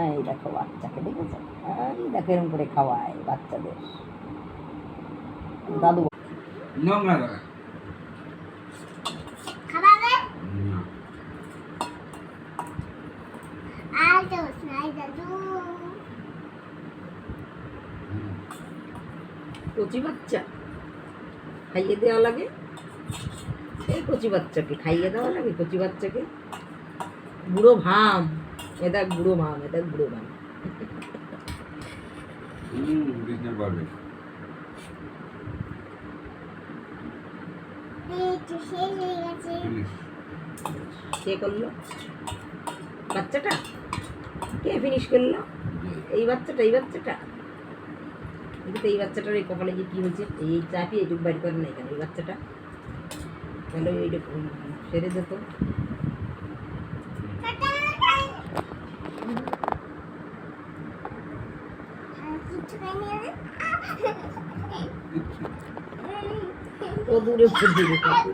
এই দেখো বাচ্চাকে দেখেছ? এই দেখো এরকম করে খাওয়ায় বাচ্চাদের। দাদু নোংরা লাগা খাবারে? না। আর তো নাই দাদু। কচি বাচ্চা? খাইয়ে দেওয়া লাগে? এই কচি বাচ্চাকে খাইয়ে দেওয়া লাগে কচি বাচ্চাকে? বুড়ো ভাম। এই তো শেষ হয়ে গেছে ফিনিশ কে করল? বাচ্চাটা? কে ফিনিশ করল? এই বাচ্চাটা এই বাচ্চাটা? কিন্তু এই বাচ্চাটার এই কপালে যে কী হয়েছে এই চাপি এইটুকু বাড়ি করে না এখানে এই বাচ্চাটা? তাহলে এইটা সেরে যেত ও দূরে